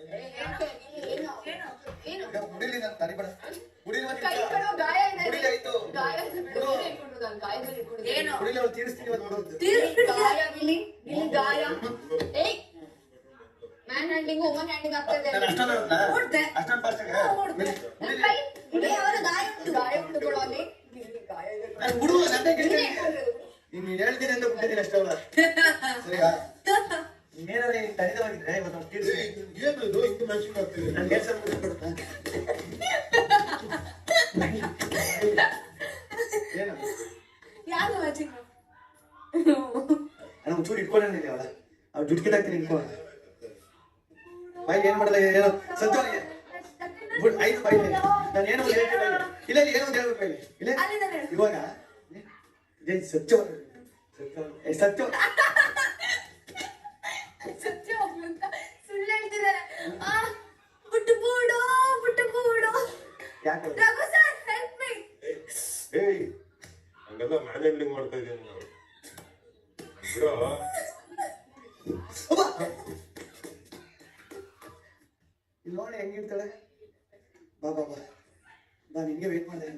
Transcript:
ಏನು ಏನು ಈಗ ಮುಡಿಲಿ ನಾನು ತಡಿಬೇಡ ಮುಡಿಲಿ ಒಂದು ಕೈ. ಗಾಯ ಇದೆ ಆಯ್ತು ಗಾಯ ಇದೆ ಬಿಡು. ಇಟ್ಕೊಂಡು ನಾನು ಗಾಯದಲ್ಲಿ ಇಟ್ಕೊಂಡು ಏನು? ಮುಡಿಲಿ ಅವ್ರು ತೀರಿಸ್ತೀನಿ ಇವತ್ತು ನೋಡು ಗಾಯ ಗಿಲಿ ಗಿಲಿ ಗಾಯ ಏಯ್ ಮ್ಯಾನ್ ಹ್ಯಾಂಡಿಂಗ್ ವುಮನ್ ಹ್ಯಾಂಡಿಂಗ್ ಆಗ್ತಾ ಇದೆ ನಾನು ಅಷ್ಟೊಂದು? ನೋಡ್ದೆ. ಅಷ್ಟೊಂದು ಆಗಿ? ನನ್ನ ಕೈ ಅವರ ಗಾಯ ಉಂಟು ಗಾಯ ಉಂಟು ಕೊಡು ಅಲ್ಲಿ ಗಿಲಿ ಗಾಯ ಇದೆ. ನಾನು ಬಿಡು, ನನ್ನೇ ನೀನೇ ಕೇಳ್ತೀನಿ. ನೀನು ಹೇಳ್ತೀನಿ ಅಂತ ಬಿಟ್ಟಿದ್ದೀನಿ ಅಷ್ಟೇ ಅವಳ ಸರಿಯಾ ನೀನೇನಾದ್ರೆ ನೀನು ತಡಿದವಾಗಿದ್ರೆ ಇವತ್ತು ಅವ್ನು ನಾನು ಏನು ಯಾರು ಒಂಚೂರು ಇಟ್ಕೊಳ್ಳೋಣ ಅವಳ. ಅವ್ ದುಡ್ಡು ಹಾಕ್ತೀನಿ ಬಾಯ್ ಏನ್ ಮಾಡಲ್ಲ ಏನೋ ಬಿಡು ಐದು ಬಾಯ್ ನಾನು ಏನೋ ಇಲ್ಲ ಇಲ್ಲ ಏನೋ ಹೇಳ್ಬೇಕು ಬಾಯ್ಲಿ. ಇಲ್ಲ ಇವಾಗ ಸತ್ಯ ಸತ್ಯ ಸತ್ಯ ರಘು ಸರ್ ಹೆಲ್ಪ್ ಮೀ ಏಯ್ ಹಂಗೆಲ್ಲ ಮ್ಯಾನ್ ಹ್ಯಾಂಡ್ಲಿಂಗ್ ಮಾಡ್ತಾ ಇದೀನಿ ನಾವು ಬಿಡೋ! ಇಲ್ಲಿ ನೋಡಿ ಹೆಂಗಿರ್ತಾಳೆ ಬಾ ಬಾ ಬಾ. ಬಾ ನಿನ್ಗೆ ವೇಟ್ ಮಾಡಿದೆ